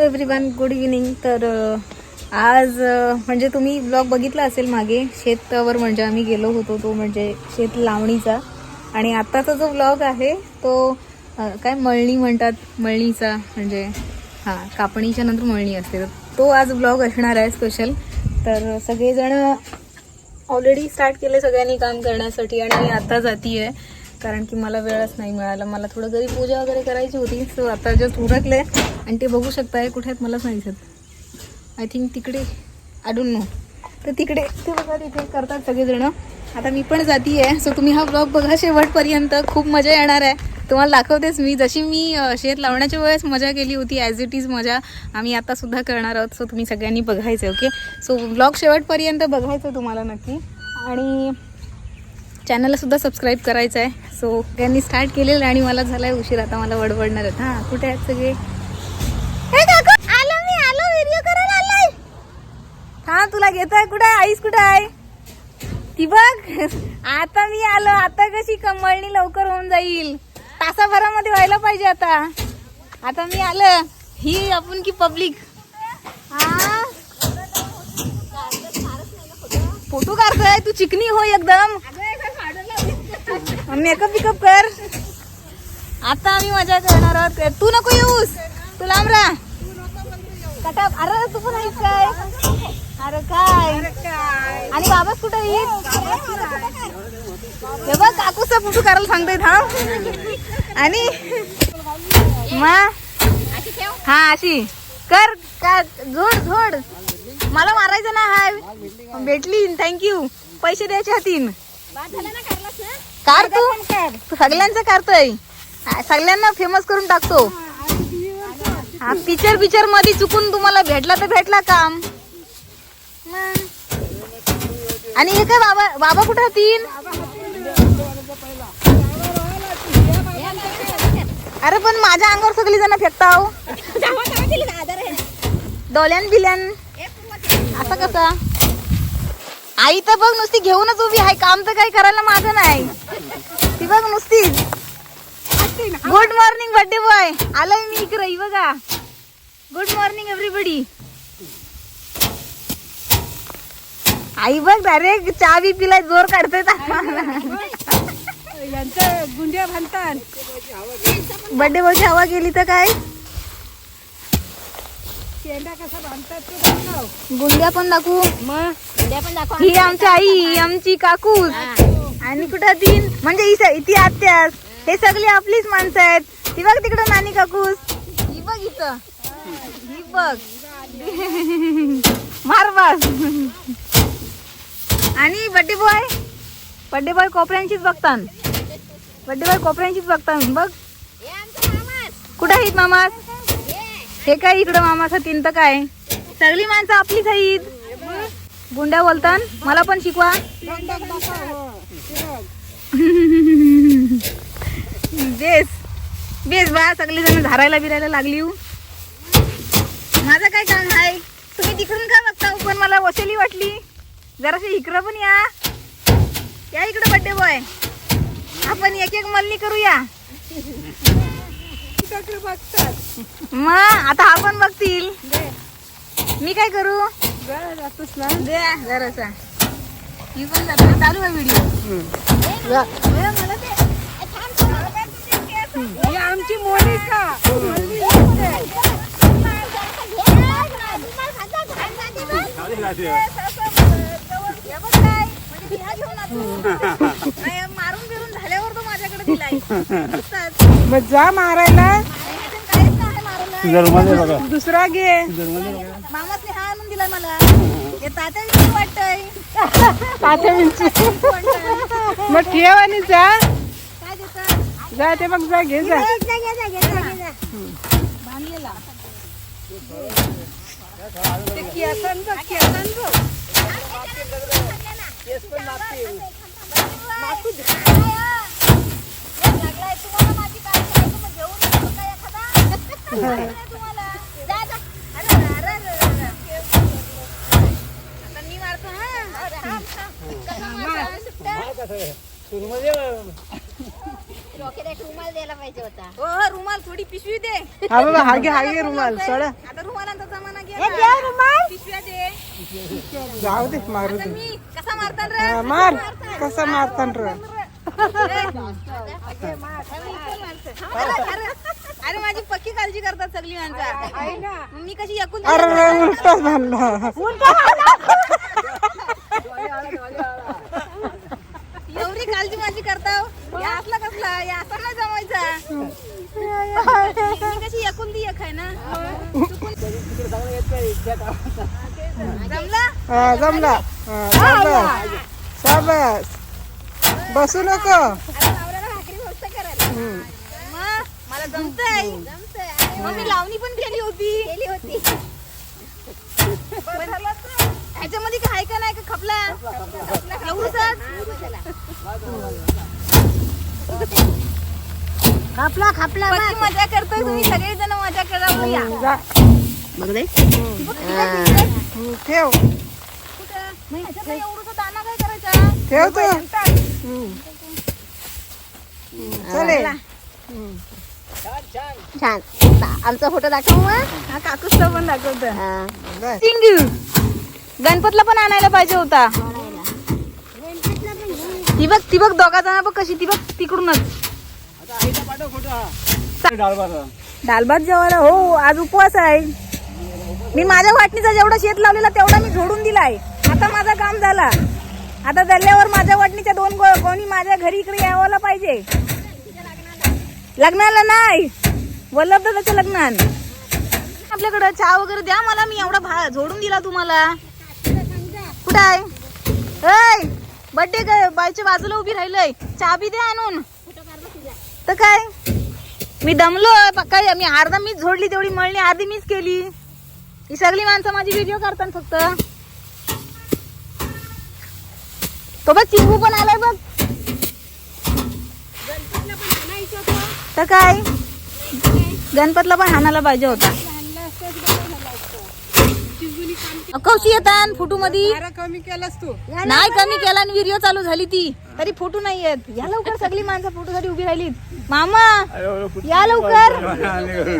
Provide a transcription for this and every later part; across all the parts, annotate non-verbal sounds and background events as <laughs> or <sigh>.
Everyone good evening तर आज म्हणजे तुम्ही ब्लॉग बघितला असेल मागे शेतावर म्हणजे आम्ही गेलो होतो तो म्हणजे शेत लावणीचा. आणि आत्ताचा जो ब्लॉग आहे तो काय मळणी म्हणतात मळणीचा म्हणजे हां कापणीच्या नंतर मळणी असते. तर तो आज ब्लॉग असणार आहे स्पेशल तर सगळेजण ऑलरेडी स्टार्ट केले सगळ्यांनी काम करण्यासाठी आणि मी आता जातीये. आहे कारण की मला वेळच नाही मिळाला. मला थोडं घरी पूजा वगैरे करायची होती सो आता जस्ट उरकले आणि ते बघू शकताय कुठे आहेत मलाच नाही दिसत आय थिंक तिकडे आय डोंट नो तर तिकडे ते बघा तिथे करतात सगळेजण. आता मी पण जाती आहे सो तुम्ही हा ब्लॉग बघा शेवटपर्यंत. खूप मजा येणार आहे. तुम्हाला दाखवतेच मी. जशी मी शेत लावण्याच्या वेळेस मजा केली होती ॲज इट इज मजा आम्ही आतासुद्धा करणार आहोत. सो तुम्ही सगळ्यांनी बघायचं ओके सो ब्लॉग शेवटपर्यंत बघायचं तुम्हाला नक्की. आणि चॅनलला सुद्धा सबस्क्राईब करायचं आहे सो त्यांनी स्टार्ट केलेलं आणि मला झालाय उशीर आता मला वडवडणार आहेत. हां कुठे आहेत सगळे? हे आलो मी आलो हा तुला घेत आहे कुठे आहे? आईस कुठे आहे? ती बघ. <laughs> आता मी आलो. आता कशी कमळणी लवकर होऊन जाईल. तासाभरामध्ये व्हायला पाहिजे आता. आता मी आलं. ही आपण की पब्लिक? हा फोटो काढतोय. तू चिकनी हो एकदम. मेकअप बिकअप कर. आता आम्ही मजा करणार आहोत. तू नको येऊस. तू लांब राहा. कटा. अरे तू पण आहेस काय? अरे काय? आणि बाबाच कुठं येईल हे बघ काकूचा फोटो करायला सांगतोय थांब. आणि मा हा अशी. कर का झोड झोड मला मारायचं ना हाय. भेटली थँक्यू पैसे द्यायचे हातीन. कार तू. सगळ्यांचं करतोय सगळ्यांना फेमस करून टाकतो. हा पिक्चर पिक्चरमध्ये चुकून तुम्हाला भेटला तर भेटला काम. आणि हे काय बाबा बाबा कुठे होतीन? अरे पण माझ्या अंगावर सगळी जण फेकताव हो. डोल्यान बिल्यान असं कसं? आई तर बघ नुसती घेऊनच उभी आहे. काम तर काही करायला माझं नाही. ती बघ नुसतीच गुड मॉर्निंग बर्थडे बॉय आलाय मी इकडे ही बघा. गुड मॉर्निंग एव्हरीबडी आई बघ डायरेक्ट चहा बी पिलाय जोर काढतोय गुंड्या म्हणतात बर्थडे बॉयची हवा गेली तर काय? शेंडा कसा बांधतात तो दाखव. गुंड्या पण दाखवू. मग? ही आमची आई ही आमची काकू. आणि कुठं तीन म्हणजे ही स- ती आत्यास. हे सगळी आपलीच माणसं आहेत. ती बघ तिकडं नानी काकूस. ही बघ इथं. ही बघ. मार बस. आणि बड्डे बॉय? बड्डे बॉय कोपऱ्यांचीच बघतान. बड्डे बॉय कोपऱ्यांचीच बघतान बघ. कुठं आहेत मामा हे. काय इकडं मामाचं तीन तर काय? सगळी माणसं आपलीच आहेत. गुंड्या बोलतान? मला पण शिकवा. बेस. बेस बा सगळी जण झारायला बिरायला लागली हो. माझं काय काम आहे? तुम्ही तिकडून का बघता? पण मला वसली वाटली. जराशी इकडं पण या. या इकडं बड्डे बॉय. एक एक मल्ली करूया बघतात मग आता आपण बघतील मी काय करू जरा जातोस ना दे जरासा मी पण जातो चालू आहे व्हिडिओ मला ते ही आमची मोनिका मारून बिरून झाल्यावर तो माझ्याकडे दिलाय नुसताच. मग जा मारायला. दुसरा घे. मामासने हा आणून दिला मला. हे तात्या वाटतंय. तात्या. मग ठेव आणि जा. जा ते मग जा घे जा. बांधलेला. ते केसन बघ केसन बघ. रुमाल द्यायला पाहिजे होता हो हो, रुमाल थोडी पिशवी दे हा बाबा हा घे हा घे रुमाल सोडा. आता रुमालांचा जमाना गेला रुमाल. पिशव्या दे जाऊ दे. मारू. कसा मारतात रे? मार कसा मारतान र अरे, माझी पक्की काळजी करतात सगळी माणसं. मग मी कशी एकूण अरे उलटा झाला. एवढी काळजी माझी करता हो. या असला कसला? या असा नाही जमायचा. मी कशी एकूण ती एक आहे ना? जमला? हा जमला. हा, बसू नको. भाकरी मस्त करायला. जमतंय? मग मी लावणी पण केली होती. केली होती. ह्याच्यामध्ये काय का नाही का खपला? एवढंच? खापला खापला मजा करतोय तुम्ही सगळे जण मजा करा या? हम्म, ठेव. एवढंसं दाणा काय करायचा? ठेव तू. हम्म. छान. आमचा फोटो दाखव मग. हा काकूचा पण दाखवत. हा. सिंग गणपतला पण आणायला पाहिजे होता. ती बघ ती बघ दोघा जण बघ कशी ती बघ तिकडूनच. दालभात जेवायला हो आज उपवास आहे. मी माझ्या वाटणीचा जेवढा शेत लावलेला तेवढा मी झोडून दिलाय. आता माझा काम झाला. आता धरल्यावर माझ्या वाटणीच्या दोन कोणी माझ्या घरी इकडे यावायला पाहिजे. लग्नाला नाही. वल्लभ दादाच्या लग्नान. आपल्याकडं चहा वगैरे द्या मला मी एवढा भा झोडून दिला तुम्हाला. कुठं आहे? बड्डे काय बायच्या बाजूला उभी राहिलंय. चहा बी द्या आणून. तर काय? मी दमलो पक्का मी अर्धा मीच झोडली तेवढी मळणी अर्धी मीच केली. ही सगळी माणसं माझी व्हिडिओ करतात फक्त. तो बघ चिंगू पण आलाय बघ. तर काय? गणपतला पण हाणायला पाहिजे होता. कशी येतात फोटो मध्ये कमी केलास तू. नाही कमी केला आणि व्हिडिओ चालू झाली ती. तरी फोटो नाही येत. या लवकर सगळी माणसं फोटो साठी उभी राहिली मामा या लवकर.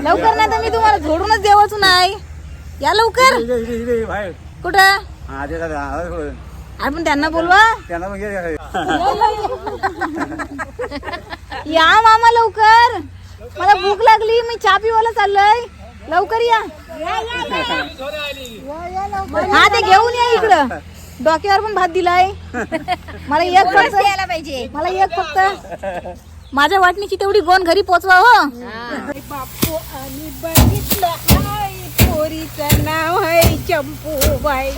लवकर नाही तर मी तुम्हाला झोडूनच देवाच नाही. या लवकर. कुठं? अरे पण त्यांना बोलवा. या मामा लवकर. मला भूक लागली मी चहा पिवायला चाललोय. लवकर या. हा ते घेऊन या इकडं. डोक्यावर पण भात दिलाय. मला एक फक्त यायला पाहिजे. मला एक फक्त माझ्या वाटणीची तेवढी गोन घरी पोचवा हो. बापू आणि बघितलं. पोरीचं नाव आहे चंपूबाई.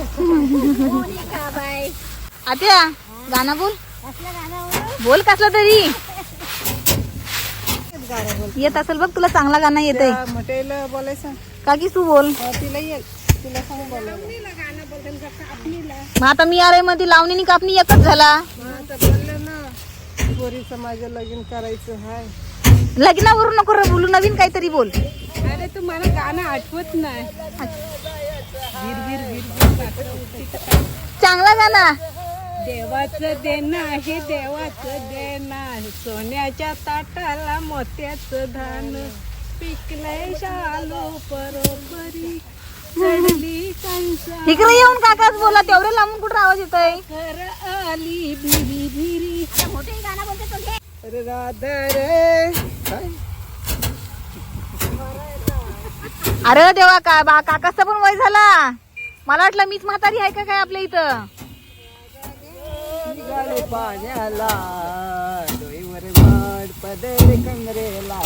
आत्या गाणं बोल. बोल? कसला तरी. येत असेल बघ तुला चांगला गाणं येतंय. त्या मटेला बोलायचं. का की तू बोल. तिला येईल तिला सांग बोलायला. मग आता मी अरे मध्ये लावणी कापणी एकच झाला. हा, तर बोललं ना पोरीचं माझं लगीन करायचं हाय. लग्नावरून नको रे बोलू नवीन काहीतरी बोल. अरे तू मला गाणं आठवत नाही. चांगला गाणं. देवाचं देणं आहे देवाचं देणं आहे. सोन्याच्या ताटाला मोत्याचं धान. पिकलंय शालू चढली कंसा इकडे येऊन काकाच बोला तेवढे लांबून कुठं आवाज येतोय? घर आली भिरी भिरी. अरे राधा रे. अरे देवा का बा काकाचा पण वय झाला? मला वाटलं मीच म्हातारी आहे का काय आपल्या इथं? डोईवर माड पदर कमरेला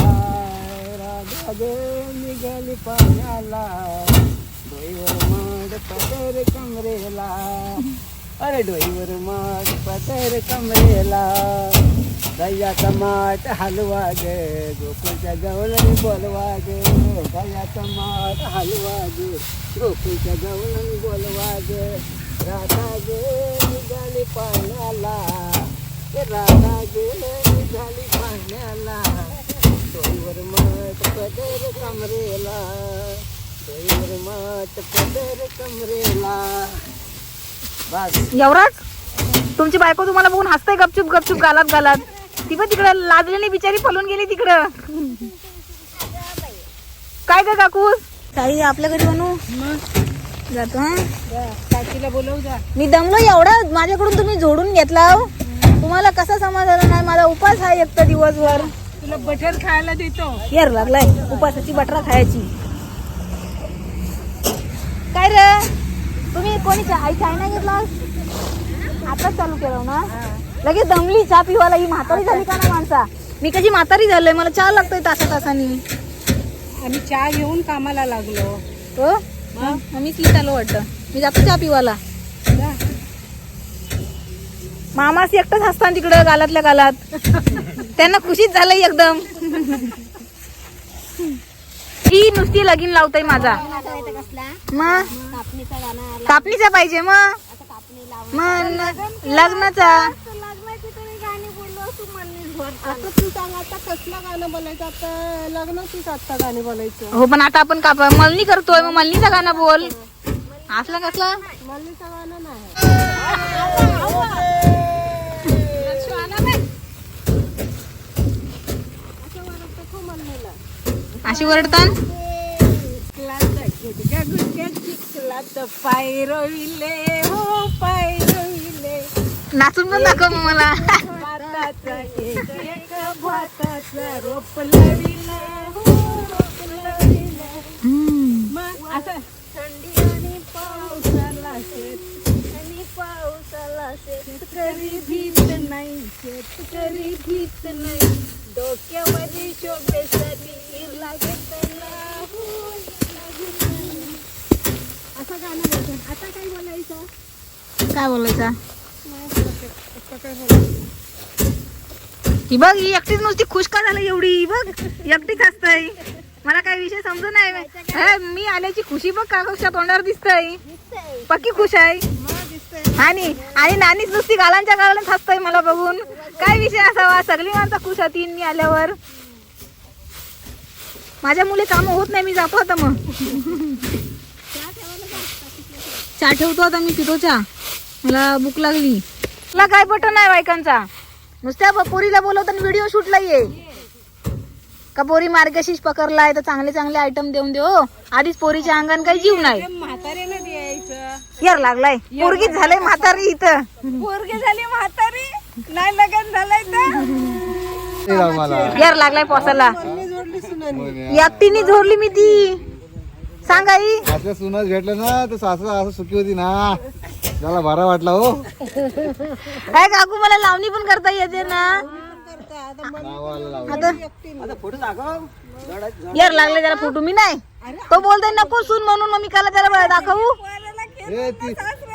डोईवर माड पदर कमरेला अरे डोईवर माड पदर कमरेला दह्याचा माठ हलवा ग गोकुळच्या गवळणी बोलवा ग दह्याचा माठ हलवा ग गोकुळच्या गवळणी बोलवा ग राधा गे निघाली पाण्याला. ए राधा गे निघाली पाण्याला. डोईवर माठ पदर कमरेला. डोईवर माठ पदर कमरेला. बस. एवढाच तुमची बायको तुम्हाला बघून हसते गपचूप गपचूप गालात गालात. ती पण तिकडं लाजलेली बिचारी पळून गेली तिकडं. काय ग काकू? ताई आपल्या घरी बनवू? जातो हा? काकीला बोलवू जा. मी दमलो एवढा माझ्याकडून तुम्ही जोडून घेतला हो. तुम्हाला कसा समाधान नाही माझा उपास आहे एक तर दिवसभर. तुला बटर खायला देतो. यार लागलाय उपासाची बटरा खायची. काय रे? तुम्ही कोणी आई चाय नाही घेतला? आताच चालू केलं ना? लगेच दमली चहा पिवाला ही म्हातारी झाली का ना माणसा? मी कशी म्हातारी झालोय मला चहा लागतोय तासा तासानी. आम्ही चहा घेऊन कामाला लागलो. हो? मग मीच लिहित आलो वाटतं. मी जातो चहा पिवाला. मामास एकटंच हसताना तिकडं गालातल्या गालात. त्यांना खुशीच झालंय एकदम. ही नुसती लगीन लावतय माझा. कसला? मग कापणीचा गाणं आला. कापणीचा पाहिजे मग लग्नाची तरी गाणी बोललो तू म्हणलीस भर आता तू सांग आता कसलं गाणं बोलायचं? आता लग्नाचीच आता गाणी बोलायचं. हो पण आता आपण काप मलनी करतोय मग मलनीचा गाणं बोल. असला कसला? मल्लीचं गाणं नाही. अशी वरडतान हो नाचून पण दाखव मग मला. भाताचा एक एक भाताचा रोप लाविला हो रोप लाविला. असं थंडी आणि पावसाला शेत आणि पावसाला शेतकरी भीत नाही शेतकरी भीत नाही. डोक्यामध्ये शोभेसाठी लागे त्याला हो. असं गाणं बोलतो आता काय बोलायचं? बोलायचा? काय बोलायचं? ही बघ ही एकटीच नुसती खुश का झाली एवढी? बघ एकटीच असतंय. मला काय विषय समजू नाही. मी आल्याची खुशी बघ काकूच्या तोंडावर दिसतय. पक्की खुश आहे. आणि आणि नानीच नुसती गालांच्या गालांच हसतय मला बघून. काय विषय असावा? सगळी माणसं खुश होती मी आल्यावर. माझ्या मुले काम होत नाही मी जातो आता मग. चहा ठेवतो आता मी पितो चहा. मला भूक लागली. तुला काय बटन आहे बायकांचा? नुसत्या पोरीला बोलवताना व्हिडिओ शूटला ये. का पोरी मार्गशीर्ष पकडलाय तर चांगले चांगले आयटम देऊन दे हो. आधीच पोरीच्या अंगण काही जीव नाही. द्यायचं. यार लागलाय. पोरगीच झालंय म्हातारी इथं. पोरगे झाली म्हातारी. नाही लग्न झालंय तर. यार लागलाय पोसाला सुनानी. एकटीने झोरली मी ती. सांग आई. सुनाच भेटलं ना तर सासू असं सुखी होती ना. त्याला बरा वाटला हो. काय काकू मला लावणी पण करता येते ना. आता यार लागले त्याला फोटो मी नाही. तो बोलतोय नको सून म्हणून मग मी काला त्याला दाखवू.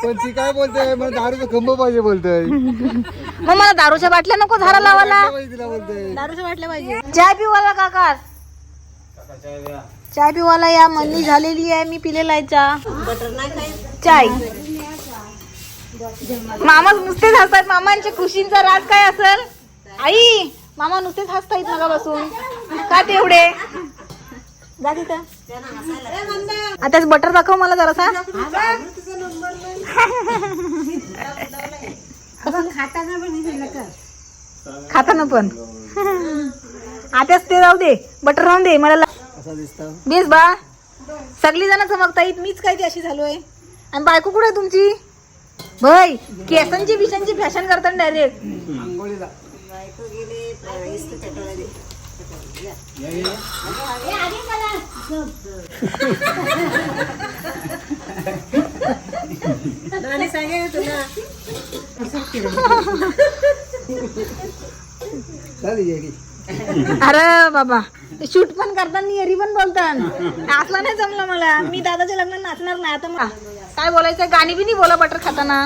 पण ती काय बोलते? मला दारूचं खंब पाहिजे बोलतोय. मग मला दारूच्या बाटल्या नको झाडा लावायला. दारूच्या बाटल्या पाहिजे चाय पिवाला काका. चाय पिवाला या मंदी झालेली आहे मी पिलेला आहे चाय. मामा नुसतेच हसतात मामांच्या खुशींचा राज काय असेल? आई मामा नुसतेच हसतायत नका बसून का तेवढे? जा तिथं. आता बटर दाखव मला जरासा. खाताना पण आताच ते राहू दे. बटर राहून दे. मला ला- असा दिसतो. बेस बा. सगळी जण चमकता येत मीच काय ती अशी झालोय? आणि बायको कुठे आहे तुमची? भय केसांची बिशांची फॅशन करतात डायरेक्ट अरे बाबा शूट पण करताना एरी पण बोलतात. असला नाही जमलं मला. मी दादाच्या लग्नात नाचणार नाही. आता मला काय बोलायचं गाणी बी नाही बोला बटर खाताना.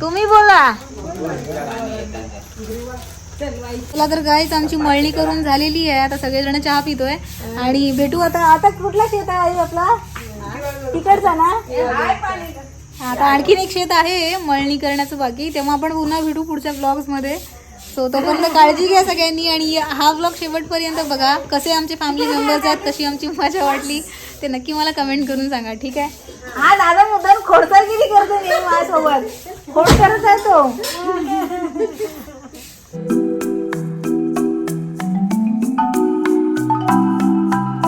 तुम्ही बोला. चला तर गाईच आमची मळणी करून झालेली आहे. आता सगळेजण चहा पितोय. आणि भेटू आता. आता कुठला शेत आहे आपला? तिकडचा ना? आता आणखीन एक शेत आहे मळणी करण्याचं बाकी. तेव्हा आपण पुन्हा भेटू पुढच्या ब्लॉग्समध्ये. सो तोपर्यंत काळजी घ्या सगळ्यांनी. आणि हा ब्लॉग शेवटपर्यंत बघा. कसे आमचे फॅमिली मेंबर्स आहेत कशी आमची मजा वाटली. ते नक्की मला कमेंट करून सांगा ठीक आहे? हा दादा मुद्दाम खोडसारगिरी करतो मी माझ्यासोबत. खोड करत आहे तो.